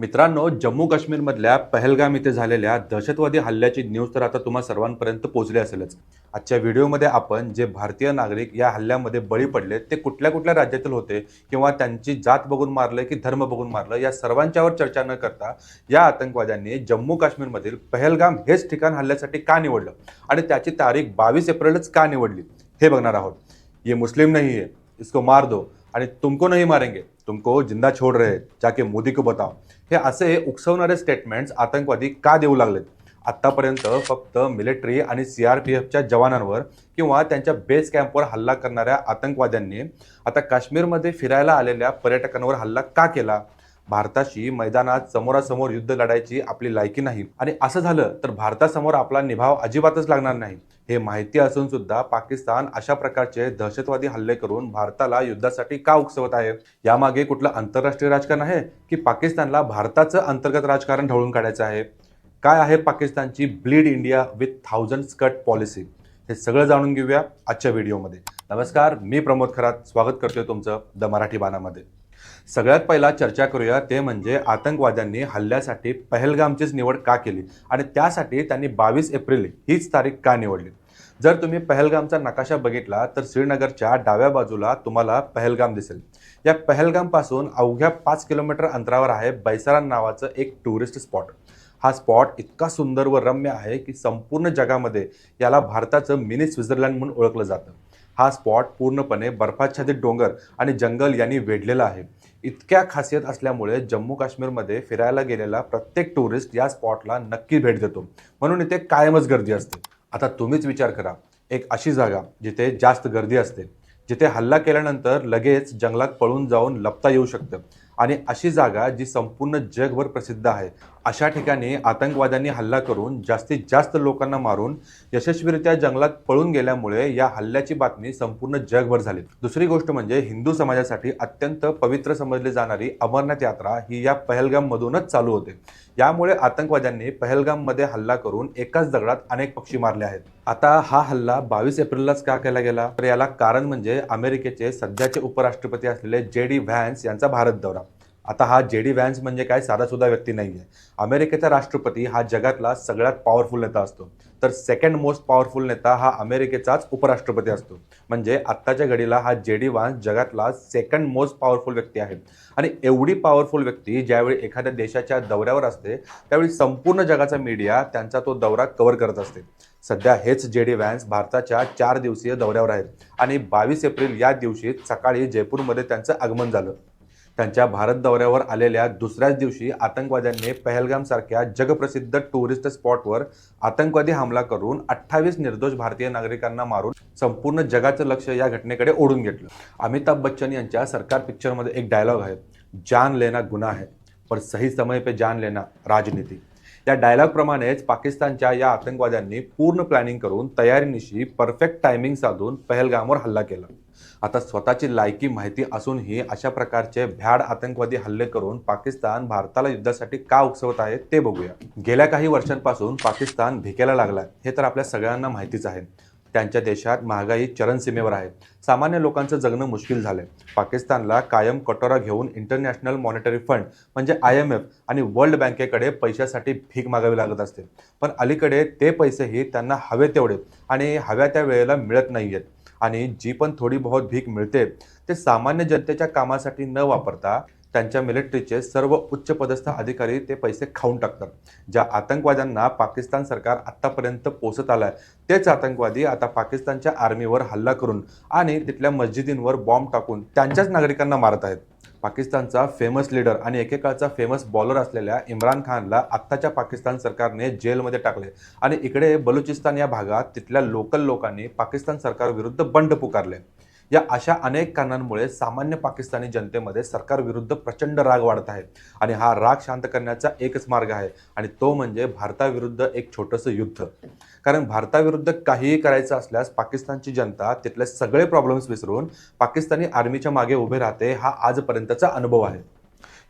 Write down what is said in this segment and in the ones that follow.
मित्रांनो जम्मू काश्मीरमधल्या पहलगाम इथे झालेल्या दहशतवादी हल्ल्याची न्यूज तर आता तुम्हा सर्वांपर्यंत पोहोचली असेलच. आजच्या व्हिडिओमध्ये आपण जे भारतीय नागरिक या हल्ल्यामध्ये बळी पडले ते कुठल्या कुठल्या राज्यातील होते किंवा त्यांची जात बघून मारलं की धर्म बघून मारलं या सर्वांच्यावर चर्चा न करता या आतंकवाद्यांनी जम्मू काश्मीरमधील पहलगाम हेच ठिकाण हल्ल्यासाठी का निवडलं? आणि त्याची तारीख बावीस एप्रिलच का निवडली? हे बघणार आहोत. ये मुस्लिम नाही आहे इसको मार दो. आणि तुमको नाही मारेंगे। तुमको जिंदा छोड रहे जाके मोदी को बताओ। हे असे उकसवणारे स्टेटमेंट्स आतंकवादी का देऊ लागलेत? आत्तापर्यंत फक्त मिलिटरी आणि सी आर पी एफच्या जवानांवर किंवा त्यांच्या बेस कॅम्पवर हल्ला करणाऱ्या आतंकवाद्यांनी आता काश्मीरमध्ये फिरायला आलेल्या पर्यटकांवर हल्ला का केला? भारताशी मैदानात समोरासमोर युद्ध लढायची आपली लायकी नाही. आणि असं झालं तर भारतासमोर आपला निभाव अजिबातच लागणार नाही. हे माहिती असून सुद्धा पाकिस्तान अशा प्रकारचे दहशतवादी हल्ले करून भारताला युद्धासाठी का उकसवत आहे? यामागे कुठलं आंतरराष्ट्रीय राजकारण आहे की पाकिस्तानला भारताचं अंतर्गत राजकारण ढवळून काढायचं आहे? काय आहे पाकिस्तानची ब्लीड इंडिया विथ थाउजंड स्कट पॉलिसी? हे सगळं जाणून घेऊया आजच्या व्हिडिओमध्ये. नमस्कार मी प्रमोद खरात. स्वागत करतोय तुमचं द मराठी बाणामध्ये. सगळ्यात पहिला चर्चा करूया ते म्हणजे आतंकवाद्यांनी हल्ल्यासाठी पहलगामचीच निवड का केली? आणि त्यासाठी त्यांनी बावीस एप्रिल हीच तारीख का निवडली? जर तुम्ही पहलगामचा नकाशा बघितला तर श्रीनगरच्या डाव्या बाजूला तुम्हाला पहलगाम दिसेल. या पहलगामपासून अवघ्या पाच किलोमीटर अंतरावर आहे बैसारा नावाचं एक टुरिस्ट स्पॉट. हा स्पॉट इतका सुंदर व रम्य आहे की संपूर्ण जगामध्ये याला भारताचं मिनी स्वित्झर्लंड म्हणून ओळखलं जातं. हा स्पॉट पूर्णपणे बर्फाच्छादित डोंगर आणि जंगल यांनी वेढलेला आहे. इतक्या खासियत असल्यामुळे जम्मू काश्मीरमध्ये फिरायला गेलेला प्रत्येक टुरिस्ट या स्पॉटला नक्की भेट देतो. म्हणून इथे कायमच गर्दी असते. आता तुम्हीच विचार करा. एक अशी जागा जिथे जास्त गर्दी असते. जिथे हल्ला केल्यानंतर लगेच जंगलात पळून जाऊन लपता येऊ शकतं. आणि अशी जागा जी संपूर्ण जगभर प्रसिद्ध आहे अशा ठिकाणी आतंकवाद्यांनी हल्ला करून जास्तीत जास्त लोकांना मारून यशस्वीरित्या जंगलात पळून गेल्यामुळे या हल्ल्याची बातमी संपूर्ण जगभर झाली. दुसरी गोष्ट म्हणजे हिंदू समाजासाठी अत्यंत पवित्र समजली जाणारी अमरनाथ यात्रा ही या पहलगाममधूनच चालू होते. यामुळे आतंकवाद्यांनी पहलगाममध्ये हल्ला करून एकाच दगडात अनेक पक्षी मारले आहेत. आता हा हल्ला बावीस एप्रिललाच का केला गेला? तर याला कारण म्हणजे अमेरिकेचे सध्याचे उपराष्ट्रपती असलेले जे डी व्हॅन्स यांचा भारत दौरा. आता हा जे डी व्हॅन्स म्हणजे काय साधासुद्धा व्यक्ती नाही आहे अमेरिकेचा राष्ट्रपती हा जगातला सगळ्यात पॉवरफुल नेता असतो. तर सेकंड मोस्ट पॉवरफुल नेता हा अमेरिकेचाच उपराष्ट्रपती असतो. म्हणजे आत्ताच्या घडीला हा जे डी व्हान्स जगातला सेकंड मोस्ट पॉवरफुल व्यक्ती आहे. आणि एवढी पॉवरफुल व्यक्ती ज्यावेळी एखाद्या देशाच्या दौऱ्यावर असते त्यावेळी संपूर्ण जगाचा मीडिया त्यांचा तो दौरा कव्हर करत असते. सध्या हेच जे डी व्हॅन्स भारताच्या चार दिवसीय दौऱ्यावर आहेत. आणि बावीस एप्रिल या दिवशी सकाळी जयपूरमध्ये त्यांचं आगमन झालं. त्यांच्या भारत दौऱ्यावर आलेल्या दुसऱ्याच दिवशी आतंकवाद्यांनी पहलगाम सारख्या जगप्रसिद्ध टुरिस्ट स्पॉटवर आतंकवादी हमला करून अठ्ठावीस निर्दोष भारतीय नागरिकांना मारून संपूर्ण जगाचं लक्ष या घटनेकडे ओढून घेतलं. अमिताभ बच्चन यांच्या सरकार पिक्चरमध्ये एक डायलॉग आहे. जान लेना गुन्हा है पर सही समय पे जान लेना राजनीती. या डायलॉग प्रमाणेच पाकिस्तानच्या या आतंकवाद्यांनी पूर्ण प्लॅनिंग करून तयारीनिशी परफेक्ट टायमिंग साधून पहलगामवर हल्ला केला. आता स्वतःची लायकी माहिती असूनही अशा प्रकारचे भ्याड आतंकवादी हल्ले करून पाकिस्तान भारताला युद्धासाठी का उकसवत आहे ते बघूया. गेल्या काही वर्षांपासून पाकिस्तान भिकेला लागलाय. हे तर आपल्या सगळ्यांना माहितीच आहे. त्यांच्या देशात महागाई चरणसीमेवर आहे. सामान्य लोकांचं जगणं मुश्किल झालंय. पाकिस्तानला कायम कटोरा घेऊन इंटरनॅशनल मॉनिटरी फंड म्हणजे आय एम एफ आणि वर्ल्ड बँकेकडे पैशासाठी भीक मागावी लागत असते. पण अलीकडे ते पैसेही त्यांना हवे तेवढे आणि हव्या त्या वेळेला मिळत नाही आहेत आणि जी पण थोडी बहुत भीक मिळते ते सामान्य जनतेच्या कामासाठी न वापरता त्यांच्या मिलिटरीचे सर्व उच्च पदस्थ अधिकारी ते पैसे खाऊन टाकतात. ज्या आतंकवाद्यांना पाकिस्तान सरकार आत्तापर्यंत पोसत आलाय तेच आतंकवादी आता पाकिस्तानच्या आर्मीवर हल्ला करून आणि तिथल्या मस्जिदींवर बॉम्ब टाकून त्यांच्याच नागरिकांना मारत आहेत. पाकिस्तानचा फेमस लीडर आणि एकेकाळचा फेमस बॉलर असलेल्या इम्रान खानला आत्ताच्या पाकिस्तान सरकारने जेलमध्ये टाकले. आणि इकडे बलुचिस्तान या भागात तिथल्या लोकल लोकांनी पाकिस्तान सरकारविरुद्ध बंड पुकारले. या अशा अनेक कारणांमुळे सामान्य पाकिस्तानी जनतेमध्ये सरकारविरुद्ध प्रचंड राग वाढत आहे. आणि हा राग शांत करण्याचा एकच मार्ग आहे. आणि तो म्हणजे भारताविरुद्ध एक छोटंसं युद्ध. कारण भारताविरुद्ध काहीही करायचं असल्यास पाकिस्तानची जनता तिथले सगळे प्रॉब्लेम्स विसरून पाकिस्तानी आर्मीच्या मागे उभे राहते हा आजपर्यंतचा अनुभव आहे.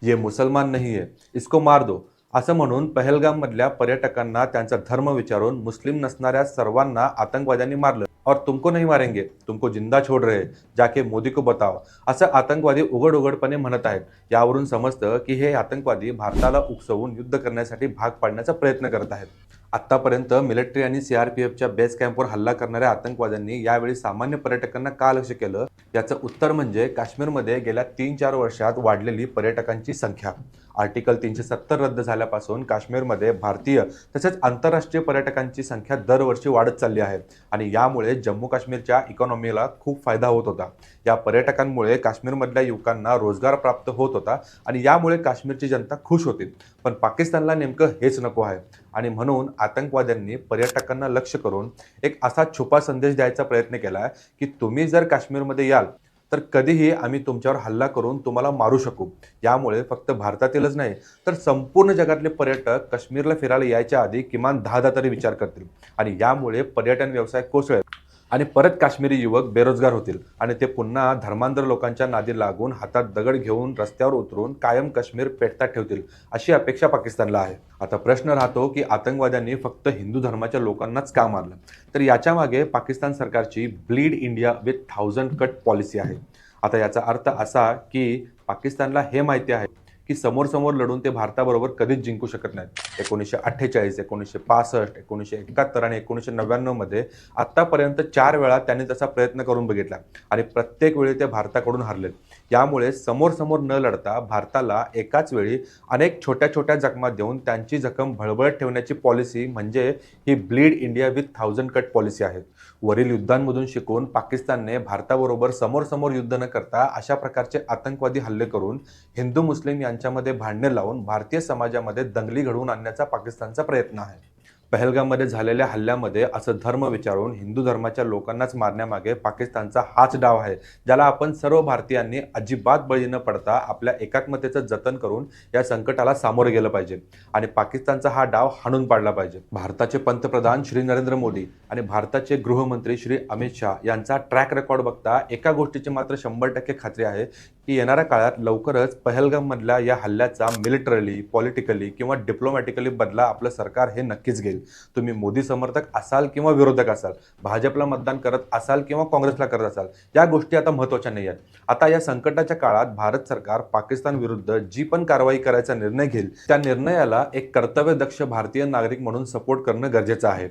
ये मुसलमान नहीं है इसको मार दो. असं म्हणून पहलगाममधल्या पर्यटकांना त्यांचा धर्म विचारून मुस्लिम नसणाऱ्या सर्वांना आतंकवाद्यांनी मारलं. और तुमको नहीं मारेंगे तुमको जिंदा छोड रहे जाके मोदी को बताव असं आतंकवादी उघड उघडपणे म्हणत आहेत. यावरून समजतं की हे आतंकवादी भारताला उकसवून युद्ध करण्यासाठी भाग पाडण्याचा प्रयत्न करत आहेत. आतापर्यंत मिलिटरी आणि सीआरपीएफच्या बेस कॅम्पवर हल्ला करणाऱ्या आतंकवाद्यांनी यावेळी सामान्य पर्यटकांना का लक्ष केलं? याचं उत्तर म्हणजे काश्मीरमध्ये गेल्या तीन चार वर्षात वाढलेली पर्यटकांची संख्या. आर्टिकल तीनशे सत्तर रद्द झाल्यापासून काश्मीरमध्ये भारतीय तसेच आंतरराष्ट्रीय पर्यटकांची संख्या दरवर्षी वाढत चालली आहे आणि यामुळे जम्मू काश्मीरच्या इकॉनॉमीला खूप फायदा होत होता. या पर्यटकांमुळे काश्मीरमधल्या युवकांना रोजगार प्राप्त होत होता आणि यामुळे काश्मीरची जनता खुश होती. पण पाकिस्तानला नेमकं हेच नको आहे. आणि म्हणून आतंकवाद्यांनी पर्यटकांना लक्ष करून एक असा छुपा संदेश द्यायचा प्रयत्न केला आहे की तुम्ही जर काश्मीरमध्ये याल तर कधीही आम्ही तुमच्यावर हल्ला करून तुम्हाला मारू शकू. यामुळे फक्त भारतातीलच नाही तर संपूर्ण जगातले पर्यटक काश्मीरला फिरायला यायच्या आधी किमान दहा दहा तरी विचार करतील. आणि यामुळे पर्यटन व्यवसाय कोसळेल. आणि परत काश्मीरी युवक बेरोजगार होतील. आणि ते पुन्हा धर्मांतर लोकांच्या नादी लागून हातात दगड घेऊन रस्त्यावर उतरून कायम काश्मीर पेटतात ठेवतील अशी अपेक्षा पाकिस्तानला आहे. आता प्रश्न राहतो की आतंकवाद्यांनी फक्त हिंदू धर्माच्या लोकांनाच का मारलं? तर याच्या मागे पाकिस्तान सरकारची bleed India with thousand cut policy आहे. आता याचा अर्थ असा की पाकिस्तानला हे माहिती आहे की समोर समोर लढून ते भारताबरोबर कधीच जिंकू शकत नाहीत. एकोणीसशे अठ्ठेचाळीस एकोणीसशे पासष्ट एकोणीसशे एकाहत्तर आणि एकोणीसशे नव्याण्णवमध्ये आत्तापर्यंत चार वेळा त्यांनी तसा प्रयत्न करून बघितला आणि प्रत्येक वेळी ते भारताकडून हरलेत. यामुळे समोर समोर न लढता भारताला एकाच वेळी अनेक छोट्या छोट्या जखमा देऊन त्यांची जखम भळबळत ठेवण्याची पॉलिसी म्हणजे ही bleed India with thousand cut policy आहे. वरील युद्धांमधून शिकून पाकिस्तानने भारताबरोबर समोर समोर युद्ध न करता अशा प्रकारचे आतंकवादी हल्ले करून हिंदू मुस्लिम यांच्यामध्ये भांडणे लावून भारतीय समाजामध्ये दंगली घडवून आणण्याचा पाकिस्तानचा प्रयत्न आहे. पहलगाममध्ये झालेल्या हल्ल्यामध्ये असं धर्म विचारून हिंदू धर्माच्या लोकांनाच मारण्यामागे पाकिस्तानचा हाच डाव आहे ज्याला आपण सर्व भारतीयांनी अजिबात बळी न पडता आपल्या एकात्मतेचं जतन करून या संकटाला सामोरं गेलं पाहिजे आणि पाकिस्तानचा हा डाव हाणून पाडला पाहिजे. भारताचे पंतप्रधान श्री नरेंद्र मोदी आणि भारताचे गृहमंत्री श्री अमित शाह यांचा ट्रॅक रेकॉर्ड बघता एका गोष्टीची मात्र शंभर टक्के खात्री आहे की येणाऱ्या काळात लवकरच पहलगाममधल्या या हल्ल्याचा मिलिटरली पॉलिटिकली किंवा डिप्लोमॅटिकली बदला आपलं सरकार हे नक्कीच घेईल. तुम्ही मोदी समर्थक असाल किंवा विरोधक असाल भाजपला मतदान करत असाल किंवा काँग्रेसला करत असाल या गोष्टी आता महत्त्वाच्या नाही आहेत. आता या संकटाच्या काळात भारत सरकार पाकिस्तान विरुद्ध जी पण कारवाई करायचा निर्णय घेईल त्या निर्णयाला एक कर्तव्यदक्ष भारतीय नागरिक म्हणून सपोर्ट करणं गरजेचं आहे.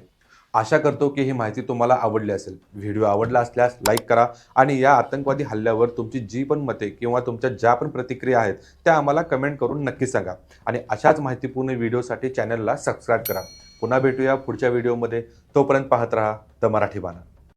आशा करतो की ही माहिती तुम्हाला आवडली असेल. व्हिडिओ आवडला असल्यास लाईक करा आणि या आतंकवादी हल्ल्यावर तुमची जी पण मते किंवा तुमच्या ज्या पण प्रतिक्रिया आहेत त्या आम्हाला कमेंट करून नक्की सांगा. आणि अशाच माहितीपूर्ण व्हिडिओसाठी चॅनलला सबस्क्राईब करा. पुन्हा भेटूया पुढच्या व्हिडिओमध्ये. तोपर्यंत पाहत राहा द मराठी बाणा.